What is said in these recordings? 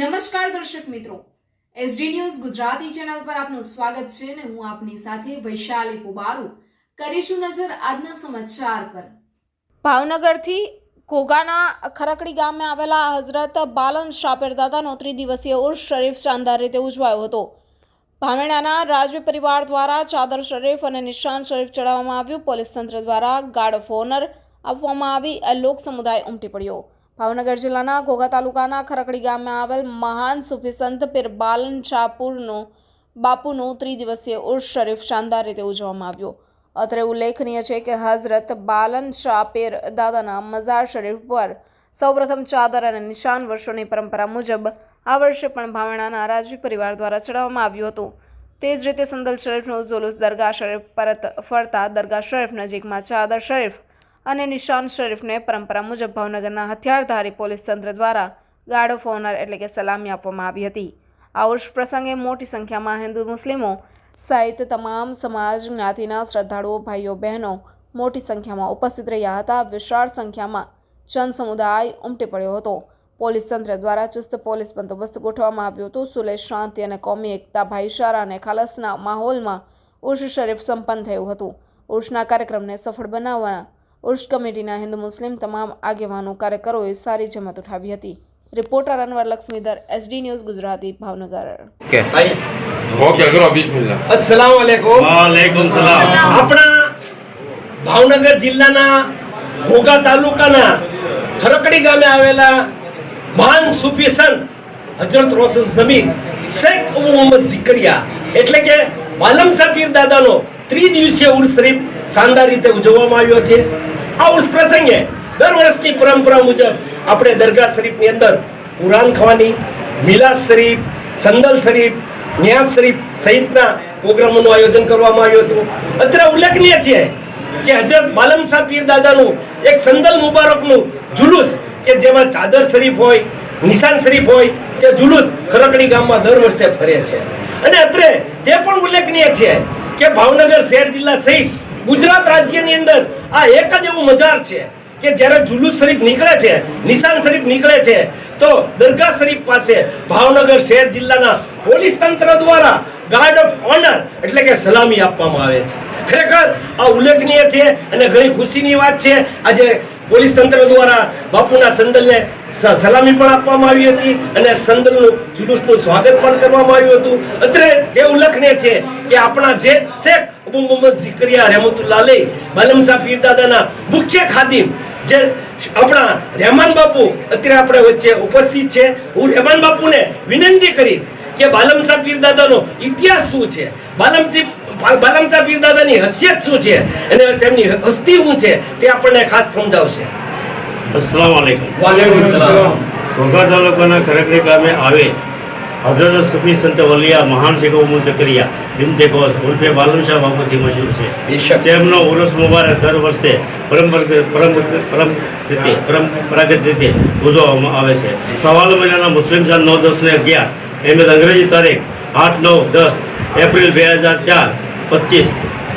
નમસ્કાર દર્શક મિત્રો. એસડી ન્યૂઝ ગુજરાતી ચેનલ પર આપનું સ્વાગત છે અને હું આપની સાથે વૈશાલી પુબારુ. કરીશું નજર આજના સમાચાર પર. ભાવનગરથી ઘોઘાના ખરકડી ગામે આવેલા હઝરત બાલન શાપેરદાદાનો ત્રિદિવસીય ઉર્સ શરીફ શાનદાર રીતે ઉજવાયો હતો. ભામેણાના રાજ્ય પરિવાર દ્વારા ચાદર શરીફ અને નિશાન શરીફ ચડાવવામાં આવ્યું. પોલીસ તંત્ર દ્વારા ગાર્ડ ઓફ ઓનર આપવામાં આવી. લોક સમુદાય ઉમટી પડ્યો. ભાવનગર જિલ્લાના ઘોઘા તાલુકાના ખરકડી ગામે આવેલ મહાન સુફી સંત પીરબાલન શાહપુરનું બાપુનું ત્રિદિવસીય ઉર્ષ શરીફ શાનદાર રીતે ઉજવવામાં આવ્યો. અત્રે ઉલ્લેખનીય છે કે હઝરત બાલન શાહ પીર દાદાના મઝાર શરીફ પર સૌપ્રથમ ચાદર અને નિશાન વર્ષોની પરંપરા મુજબ આ વર્ષે પણ ભાવણાના રાજવી પરિવાર દ્વારા ચડાવવામાં આવ્યું હતું. તે જ રીતે સંદલ શરીફનું જુલુસ દરગાહ શરીફ પરત ફરતા દરગાહ શરીફ નજીકમાં ચાદર શરીફ અને નિશાન શરીફને પરંપરા મુજબ ભાવનગરના હથિયારધારી પોલીસ તંત્ર દ્વારા ગાર્ડ ઓફ ઓનર એટલે કે સલામી આપવામાં આવી હતી. આ ઉર્ષ પ્રસંગે મોટી સંખ્યામાં હિન્દુ મુસ્લિમો સહિત તમામ સમાજ જ્ઞાતિના શ્રદ્ધાળુઓ, ભાઈઓ, બહેનો મોટી સંખ્યામાં ઉપસ્થિત રહ્યા હતા. વિશાળ સંખ્યામાં જન સમુદાય ઉમટી પડ્યો હતો. પોલીસ તંત્ર દ્વારા ચુસ્ત પોલીસ બંદોબસ્ત ગોઠવવામાં આવ્યો હતો. સુલે શાંતિ અને કોમી એકતા, ભાઈચારા અને ખાલસના માહોલમાં ઉર્ષ શરીફ સંપન્ન થયું હતું. ઉર્ષના કાર્યક્રમને સફળ બનાવવા ઉર્ષ કમિટીના હિન્દુ મુસ્લિમ તમામ આગેવાનો કાર્યકરોએ સારી જમત ઉઠાવી હતી. Reporter Anwar Laxmidhar SD news Gujarati Bhavnagar. Okay કરો બિસ્મિલ્લાહ અસલામ વાલેકુમ વાલેકુમ સલામ. આપણા ભાવનગર જિલ્લાના ઘોઘા તાલુકાના ખરકડી ગામે આવેલા મહાન સૂફી સંત હજરત રોશન જમીન શેખ મોહમ્મદ ઝિકરિયા એટલે કે વાલમ પીર દાદાનો ત્રિદિવસીય ઉર્સ શરીફ શાનદાર રીતે ઉજવવામાં આવ્યો છે. આ ઉર્સ પ્રસંગે દર વર્ષની પરંપરા મુજબ આપણે દરગાહ શરીફની અંદર કુરાન ખવાની, મિલાદ શરીફ સંદલ શરીફ નિયાઝ શરીફ સહિતના પ્રોગ્રામોનું આયોજન કરવામાં આવ્યું હતું. અત્યારે ઉલ્લેખનીય છે કે હજરત શાહ પીર દાદાનું એક સંદલ મુબારકનું જુલુસ કે જેમાં ચાદર શરીફ હોય, નિશાન શરીફ હોય કે જુલુસ ખરકડી ગામમાં દર વર્ષે ફરે છે. અને અત્રે તે પણ ઉલ્લેખનીય છે કે ભાવનગર શહેર જિલ્લા સહિત ગુજરાત રાજ્યની અંદર આ એક જ એવું મજાર છે કે જ્યારે જુલુસ શરીફ નીકળે છે, નિશાન શરીફ નીકળે છે, તો દરગાહ શરીફ પાસે ભાવનગર શહેર જિલ્લાના પોલીસ તંત્ર દ્વારા ગાર્ડ ઓફ ઓનર એટલે કે સલામી આપવામાં આવે છે. ખરેખર આ ઉલ્લેખનીય છે અને ઘણી ખુશીની વાત છે. આજે પોલીસ તંત્ર દ્વારા બાપુના સંદલને સલામી પણ આપવામાં આવી હતી અને સંદલનું જુલુસનું સ્વાગત પણ કરવામાં આવ્યું હતું. અત્રે તે ઉલ્લેખનીય છે કે આપણા જે શેખ મોહમ્મદ ઝિકરિયા રહેમતુલ્લાહ અલૈહ માલમ સાહેબ પીર દાદાના મુખ્ય ખાદિમ જે આપણા રહેમાન બાપુ અત્યારે આપણે વચ્ચે ઉપસ્થિત છે. હું રહેમાન બાપુને વિનંતી કરીશ કે બાલમ સાહેબ પીર દાદાનો ઇતિહાસ શું છે? બાલમ શી- બાલમ સાહેબ પીર દાદાની હસિયત શું છે? અને તેમની હસ્તી શું છે તે આપણને ખાસ સમજાવશે. અસલામ વાલેકુમ. વાલેકુમ સલામ. ઘોઘા તાલુકાના ખરકડી ગામે આવે હઝરત સુફી સંત વલિયા મહાન શેખો ઉમર ચકરિયા બિનતે કોસ ઉર્ફે બાલમ શાહ બાપુથી મશહૂર છે. તેમનો ઉરસ મુબારક દર વર્ષે પરંપરા પરમ પરમ રીતે પરંપરાગત રીતે ઉજવવામાં આવે છે. સવાલ મહિનાના મુસ્લિમ ચાર નવ દસ ને અગિયાર એમ અંગ્રેજી તારીખ આઠ નવ દસ એપ્રિલ બે હજાર ચાર પચીસ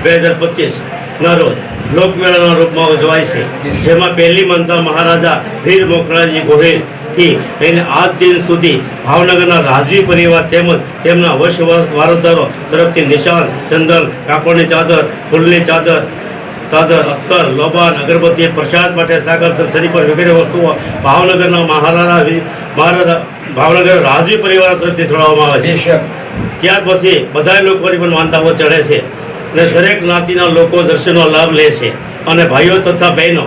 બે હજાર પચીસ. ના રોજ. લોકમેળાના રૂપમાં ઉજવાય છે. જેમાં પહેલી મનતા મહારાજા વીર મોકળાજી ગોહિલથી લઈને આજ દિન સુધી ભાવનગરના રાજવી પરિવાર તેમજ તેમના વર્ષ વારસદારો તરફથી નિશાન ચંદન કાપડની ચાદર ફૂલની ચાદર ચાદર અત્તર લોબાન અગરબત્તી પ્રસાદ માટે સાગર શરીફર વગેરે વસ્તુઓ ભાવનગરના મહારાજા મહારાજા ભાવનગર રાજવી પરિવાર તરફથી છોડવામાં આવે છે. ત્યાર પછી બધા લોકોની પણ માનતાઓ ચડે છે. અને દરેક જ્ઞાતિના લોકો દર્શનનો લાભ લે છે. અને ભાઈઓ તથા બહેનો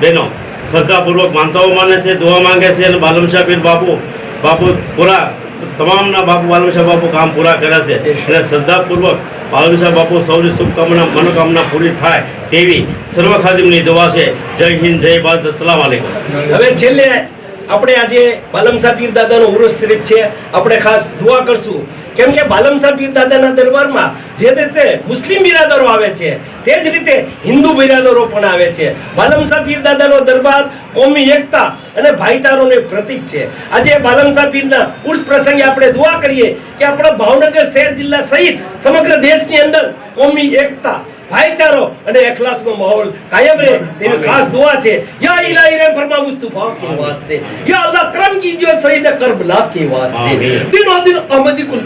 બહેનો, શ્રદ્ધાપૂર્વક માનતાઓ માને છે, દુઆ માંગે છે અને બાલમશાહ પીર બાપુ બાપુ પૂરા, તમામના બાપુ, બાલમશાહ બાપુ કામ પૂરા કર્યા છે. અને શ્રદ્ધાપૂર્વક બાલમશાહ બાપુ સૌની શુભકામના, મનોકામના પૂરી થાય તેવી સર્વ ખાદિમની છે. જય હિન્દ, જય ભારત, અસલામ આલેકુમ. હવે છેલ્લે આપણે આજે બાલમશાહ પીર દાદાનો ઉરુસ શરીફ છે. આપણે ખાસ દુઆ કરશું. કેમ કે બાલમસર પીર દાદાના દરબારમાં જે રીતે મુસ્લિમ બિરાદરો આવે છે તે જ રીતે હિન્દુ બિરાદરો પણ આવે છે. બાલમસર પીર દાદાનો દરબાર કોમી એકતા અને ભાઈચારોને પ્રતીક છે. આજે બાલમસર પીરના ઉર્સ પ્રસંગે આપણે દુઆ કરીએ કે આપણા ભાવનગર શહેર જિલ્લા સહિત સમગ્ર દેશની અંદર કોમી એકતા ભાઈચારો અને એખલાસનો માહોલ કાયમ રહે તેની ખાસ દુઆ છે. યા ઇલાહી રે ફરમા મુસ્તફા કે વાસ્તે. યા અલ્લાહ કરમ કીજીએ સહીદ કરબલા કે વાસ્તે. દિનો દિન અહમદી કુલ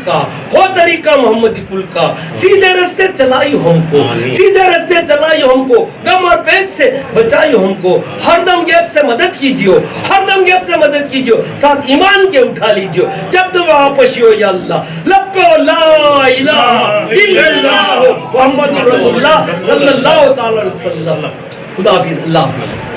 हो तरीका मोहम्मदी कुल का। सीधे रास्ते चलाई हमको। सीधे रास्ते चलाई हमको। गम और पेट से बचाई हमको। हरदम गैप से मदद कीजिए हरदम गैप से मदद कीजिए साथ ईमान के उठा लीजिए जब तुम वापस हो या अल्लाह। लपो ला इलाहा इल्लल्लाह। मुहम्मद रसूलुल्लाह सल्लल्लाहु अलैहि वसल्लम। खुदा हाफिज। अल्लाह हाफिज।